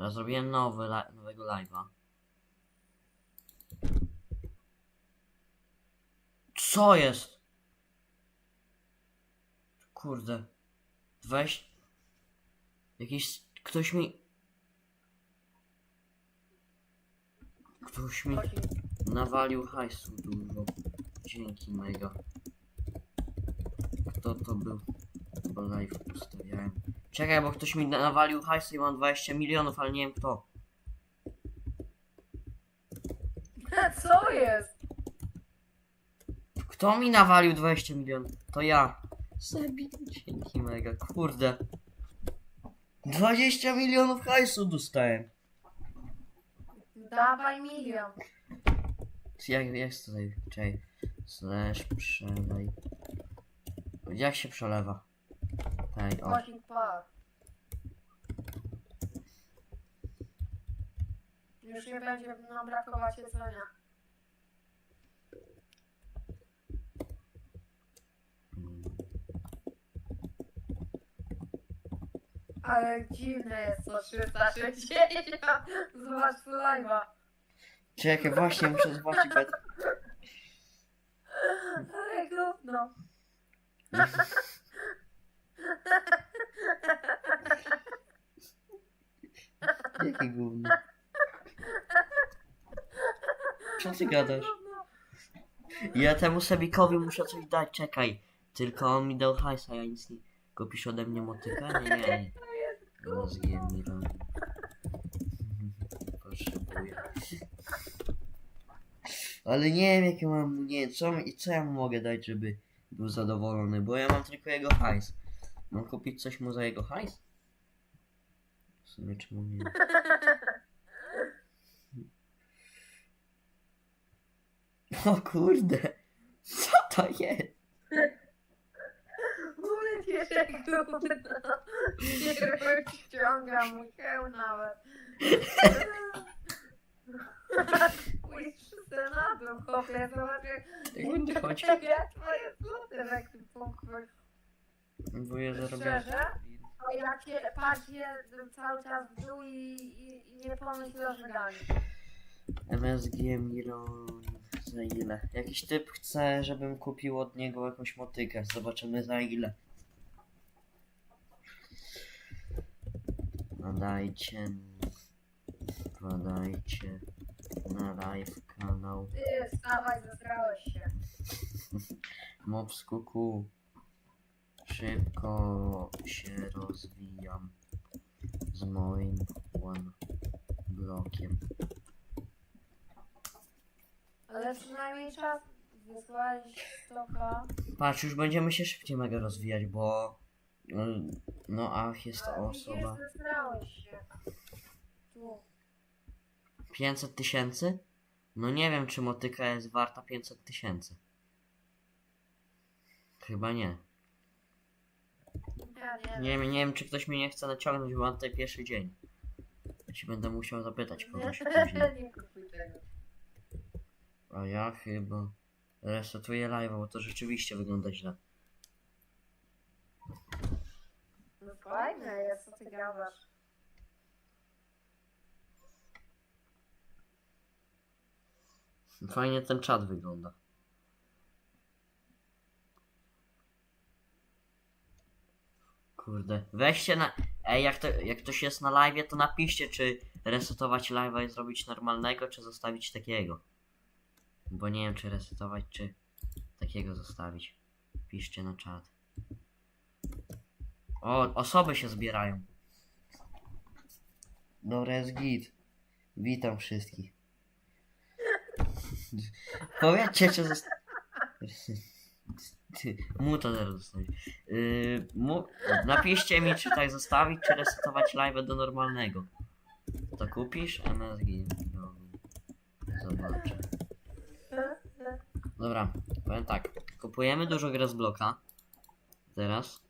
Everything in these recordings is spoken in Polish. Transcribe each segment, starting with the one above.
Teraz zrobiłem nowy, nowego live'a. Co jest? Kurde. Weź. Jakiś. Ktoś mi. Ktoś mi nawalił hajsu dużo. Dzięki mega. Kto to był? Bo live ustawiałem. Czekaj, bo ktoś mi na- nawalił hajsu i mam 20 milionów, ale nie wiem kto. Co jest? Kto mi nawalił 20 milionów? To ja. Sebi, dzięki mega, kurde. 20 milionów hajsu dostałem. Dawaj milion. Jak, jak tutaj? Czekaj. Slash przelej. Jak się przelewa? Tej, o. Już nie będzie nam brakować jedzenia. Ale dziwne jest to 360. Zobacz live'a. Czekaj, właśnie muszę zobaczyć. bo- Ale gówno. Jakie gówno? Co ty gadasz? Ja temu Sebikowi muszę coś dać, czekaj. Tylko on mi dał hajsa, ja nic nie... Kupisz ode mnie motykę? Nie, nie, nie. Rozgię mi rąk. Potrzebuję. Ale nie wiem jakie mam, nie co, mi- co ja mu mogę dać, żeby był zadowolony, bo ja mam tylko jego hajs. Mam kupić coś mu za jego hajs? W sumie czemu nie? O kurde, co to jest? Gówno. Nie ściągam mu się nawet. Pójdź na dół, chłopie, zobacz Jak twoje złote w jakim punkcie. Próbuję zarobić. Szczerze? O, jak się patrzcie cały czas w dół i, i, i nie pomyśl o żeganiu. MSG Miron za ile? Jakiś typ chce, żebym kupił od niego jakąś motykę. Zobaczymy za ile. Podajcie. Podajcie na live kanał Ty, wstawaj, zesrałeś się. Mob Kuku. Szybko się rozwijam z moim one blokiem. Ale przynajmniej czas wysłałeś stoka. Patrz, już będziemy się szybciej mega rozwijać, bo no, no ach, jest to osoba. zesrałeś się. Tu. 500 tysięcy? No nie wiem, czy motyka jest warta 500 tysięcy. Chyba nie. Ja nie Nie wiem, nie wiem, czy ktoś mnie nie chce naciągnąć, bo mam tutaj pierwszy dzień. Ja ci będę musiał zapytać kogoś później. nie kupuj tego. A ja chyba resetuję live, bo to rzeczywiście wygląda źle. No fajne jest, co ty gadasz. Fajnie ten czat wygląda. Kurde, weźcie na... Ej, jak, to, jak ktoś jest na live, to napiszcie, czy resetować live'a i zrobić normalnego, czy zostawić takiego. Bo nie wiem, czy resetować, czy takiego zostawić. Piszcie na czat. O, osoby się zbierają. Dobra, jest git. Witam wszystkich. Powiedzcie, czy zosta... Ty, mu to zaraz zostawić. Yy, mu... Napiszcie mi, czy tak zostawić, czy resetować live do normalnego. To kupisz? MSG. No. Zobaczę. Dobra, powiem tak. Kupujemy dużo grę z bloka. Teraz.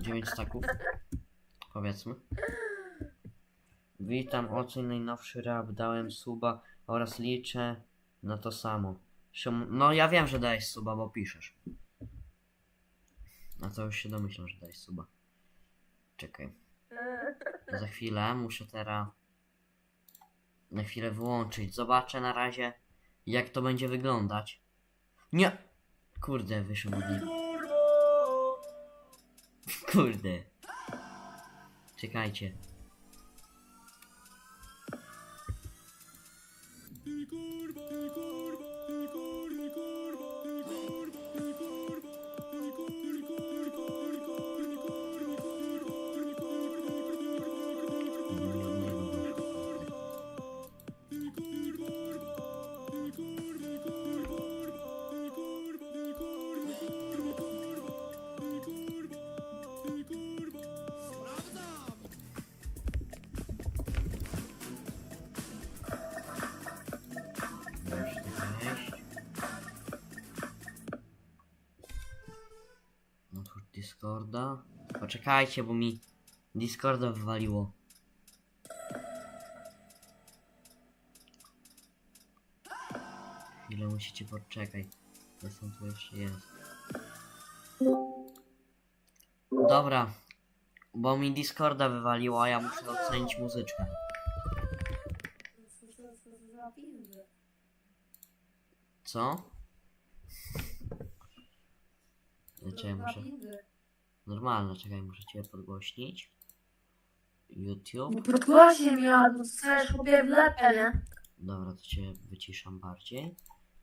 Dziewięć staków. Powiedzmy. Witam, oceń najnowszy rap, dałem suba oraz liczę na to samo. No ja wiem, że dałeś suba, bo piszesz. A to już się domyślam, że daj suba. Czekaj. Za chwilę muszę teraz na chwilę wyłączyć. Zobaczę na razie jak to będzie wyglądać. Nie! Kurde, wyszło mi. Kurde. Czekajcie. Discorda. Poczekajcie, bo mi Discorda wywaliło. Chwilę musicie poczekać. Jestem tu jeszcze jest. Dobra. Bo mi Discorda wywaliło, a ja muszę ocenić muzyczkę. Co? Czekaj, muszę... Normalne, czekaj, muszę cię podgłośnić. YouTube. Podgłośnie mi, a dostajesz chłopie w lepę, nie? Dobra, to cię wyciszam bardziej.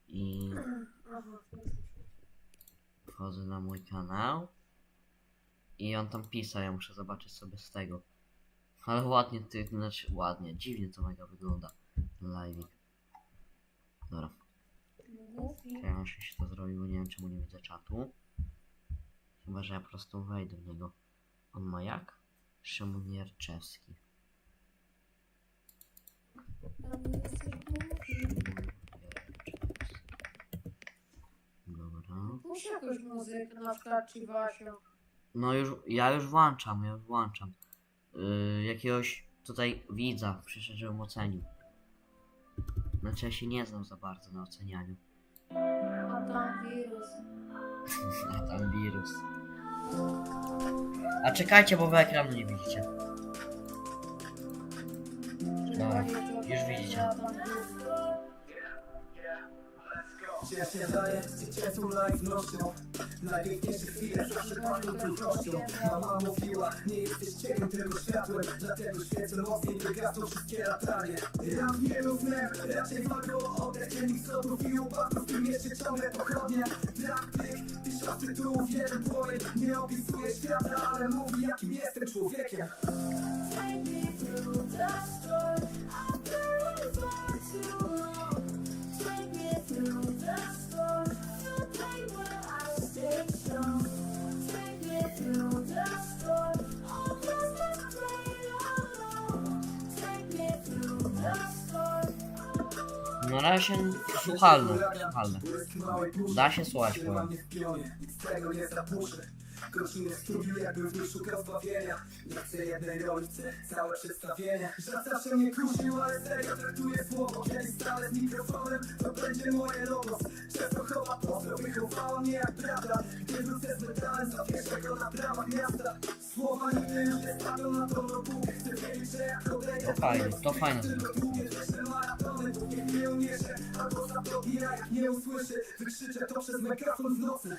I wchodzę na mój kanał. I on tam pisał, ja muszę zobaczyć sobie z tego. Ale ładnie, ty, znaczy ładnie, dziwnie to mega wygląda. Live. Dobra, ja się to zrobić, bo nie wiem czemu nie widzę czatu. Chyba, że ja po prostu wejdę w niego. On ma jak? Szymon Jarczewski. Dobra. Puść jakąś muzykę, na przykład ci Wasio. No już, ja już włączam, ja już włączam. Yy, jakiegoś tutaj widza przyszedł, żebym ocenił. Znaczy ja się nie znam za bardzo na ocenianiu. A tam wirus. A tam wirus. A czekajcie, bo wy ekranu nie widzicie. Dobra, już widzicie. Ja się daję, ciepłą live nością Najpiękniejsze chwile zawsze pachną trudnością. Mama mówiła, nie jesteś cieniem, tylko światłem. Dlatego świecę mocniej, by gasną wszystkie latanie Ram wielu snem, raczej walką o oddech Dziennik sodów i upadków, w tym mieście ciągle pochodnia. Brak tych, tysiąc tytułów, jeden płomień Nie opisuje świata, ale mówi jakim jestem człowiekiem. Na razie słuchalne, słuchalne. Błysk małej duszy, Da się słuchać, Tyle mam powiem. nie w pionie, nic z tego nie zapuszę Godziny studiu jakbym w zbawienia Nie chcę jednej roli, całe przedstawienie Żart zawsze mnie kusił, ale serio traktuję słowo Kiedy stanę z mikrofonem, to będzie moje logos Często chowa wychowała mnie jak brata Gdy wrócę z metalem, zawieszę go na bramach miasta Słowa nigdy nie spadną na to roku Chcę wiedzieć, że jak odejdę To fajnie, to fajne Mnie uniesie, albo zapomni, a jak nie usłyszy Wykrzyczę to przez mikrofon w nocy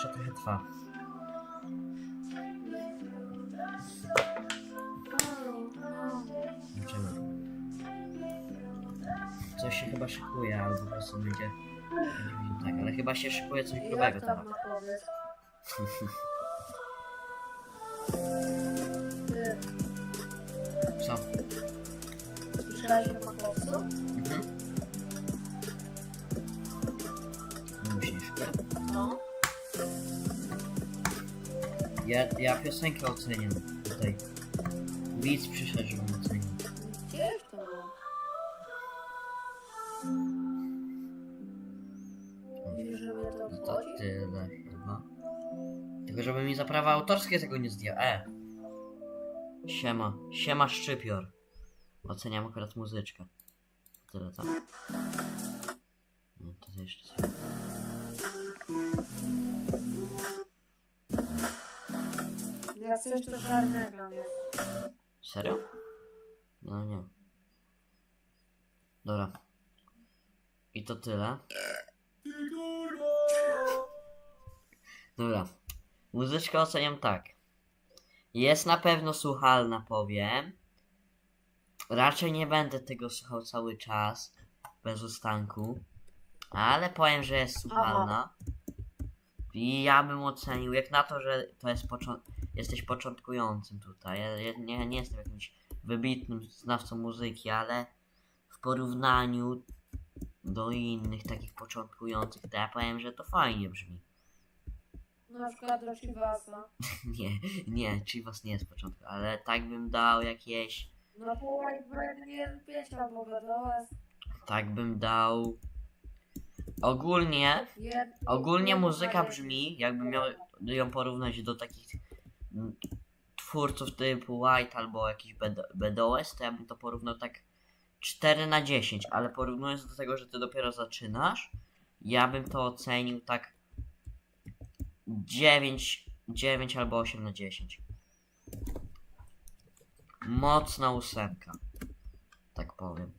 jeszcze trochę trwa. Zobaczymy. Coś się chyba szykuje, albo po prostu będzie... będzie tak, ale chyba się szykuje coś grubego tam powiedz? Ty, Co? słyszałeś o makowcu? Ja, ja piosenkę oceniam tutaj. Widz przyszedł, żeby mnie ocenił. Gdzież to było? Mówisz, że mnie to No to obchodzi? tyle chyba. Tylko żeby mi za prawa autorskie tego nie zdjął. E! Siema. Siema szczypior. Oceniam akurat muzyczkę. Tyle tam. No to jeszcze sobie. Ja coś to czarnego jest. Serio? No nie. Dobra. I to tyle. Dobra. Muzyczkę oceniam tak. Jest na pewno słuchalna, powiem. Raczej nie będę tego słuchał cały czas. Bez ustanku. Ale powiem, że jest słuchalna. I ja bym ocenił, jak na to, że to jest począ- jesteś początkującym tutaj. Ja, ja nie, nie jestem jakimś wybitnym znawcą muzyki, ale w porównaniu do innych takich początkujących, to ja powiem, że to fajnie brzmi. Na przykład do Chivasa. Nie, nie, Chivas nie jest początku, ale tak bym dał jakieś, No to jakby nie 5 albo BDOS. tak bym dał... Ogólnie, ogólnie muzyka brzmi, jakbym miał ją porównać do takich mm, twórców typu White albo jakiś BD BDOS, to ja bym to porównał tak 4 na 10, ale porównując do tego, że ty dopiero zaczynasz, ja bym to ocenił tak 9, 9 albo 8 na 10. Mocna ósemka. Tak powiem.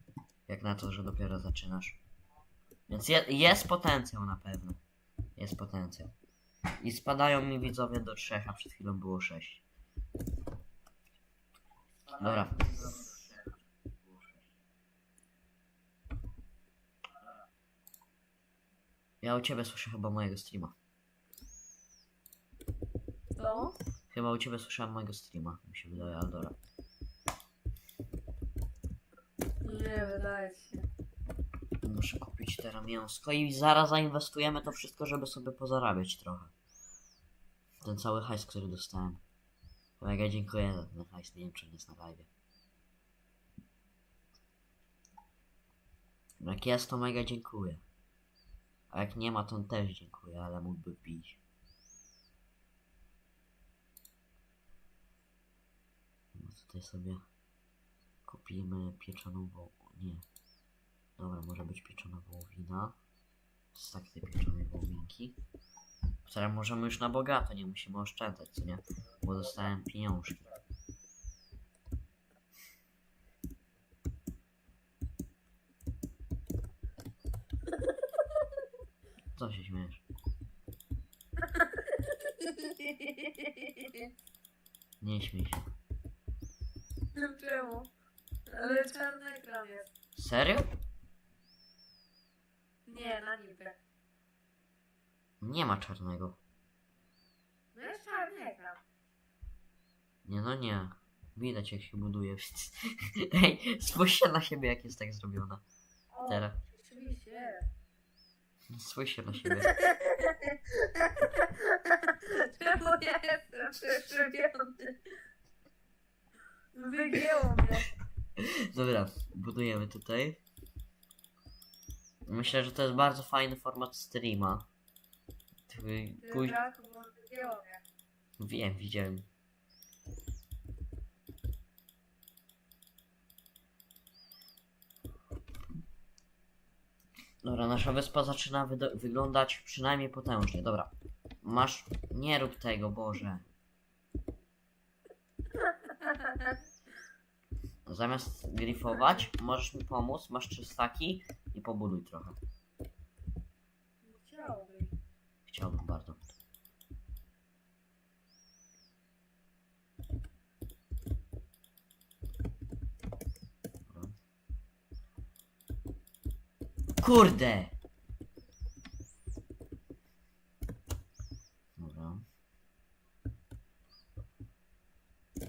Jak na to, że dopiero zaczynasz. Więc je, jest potencjał na pewno. Jest potencjał. I spadają mi widzowie do 3, a przed chwilą było 6. Dobra. Ja u ciebie słyszę chyba mojego streama. Co? Chyba u ciebie słyszałem mojego streama, mi się wydaje, Aldora. Nie, wydaje się. Muszę kupić teraz mięsko i zaraz zainwestujemy to wszystko, żeby sobie pozarabiać trochę. Ten cały hajs, który dostałem. Mega dziękuję za ten hajs, nie wiem czy on jest na live. Jak jest to mega dziękuję. A jak nie ma to też dziękuję, ale mógłby wbić. No tutaj sobie kupimy pieczoną wołowinę. Nie. Dobra, może być pieczona wołowina. Stak tej pieczonej wołowinki. Teraz możemy już na bogato, nie musimy oszczędzać, co nie? Bo dostałem pieniążki. Co się śmiesz? Nie śmiej się. Czemu? Ale czarny ekran jest. Serio? Nie, na niby. Nie ma czarnego. No jest czarny ekran. Nie no nie. Widać jak się buduje. Ej, spójrzcie na siebie jak jest tak zrobiona. O, Teraz. Rzeczywiście. Spójrzcie na siebie. Czemu ja jestem przeszybiony? Wygięło mnie. Dobra, budujemy tutaj. Myślę, że to jest bardzo fajny format streama. Ty- Pój... Wiem, widziałem. Dobra, nasza wyspa zaczyna wydo- wyglądać przynajmniej potężnie. Dobra. Masz. Nie rób tego, Boże. Zamiast grifować, możesz mi pomóc. Masz trzy staki i pobuduj trochę. Chciałbym. Chciałbym bardzo. Kurde! Dobra.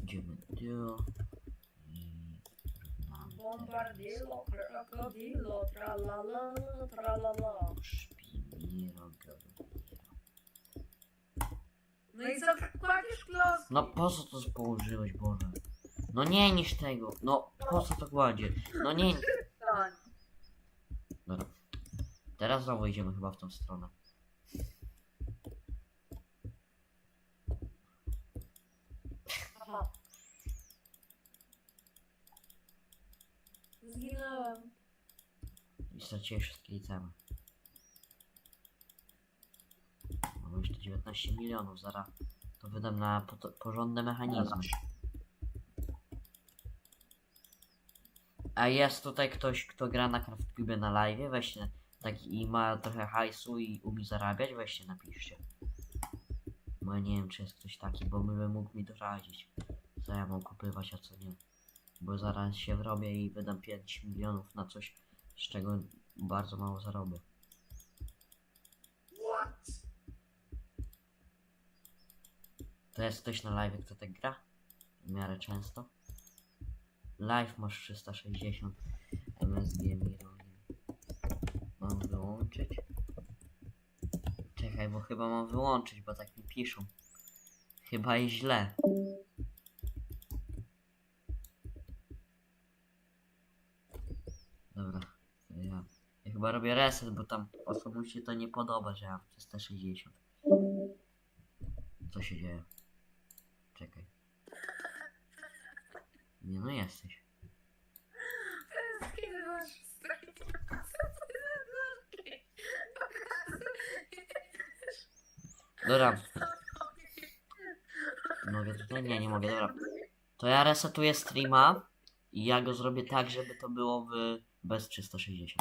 Idziemy tu. I Bombardillo, krokodilo, tralala, tralala. Szpimiro, gawiro. No i co kładziesz klos? No po co to położyłeś, Boże? No nie niż tego. No po co to kładzie? No nie. Dobra. Teraz znowu idziemy chyba w tą stronę. Aha. Zginąłem. I straciłeś wszystkie itemy. Mam jeszcze 19 milionów, zaraz to wydam na po porządne mechanizmy. A jest tutaj ktoś, kto gra na CraftCube na live? Weźcie tak i ma trochę hajsu i umie zarabiać? Weźcie napiszcie. Bo ja nie wiem czy jest ktoś taki, bo by mógł mi doradzić. Co ja mam kupywać, a co nie. Bo zaraz się wrobię i wydam 5 milionów na coś, z czego bardzo mało zarobię. To jest ktoś na live, kto tak gra? W miarę często. Live masz 360 MSG Mirror. Mam wyłączyć? Czekaj, bo chyba mam wyłączyć, bo tak mi piszą. Chyba i źle. Dobra, to ja, ja chyba robię reset, bo tam osobom się to nie podoba, że ja mam 360. Co się dzieje? Czekaj. Nie no jesteś. Co ty za? Dobra. Mogę tutaj? Nie, nie mogę, dobra. To ja resetuję streama i ja go zrobię tak, żeby to było w bez 360.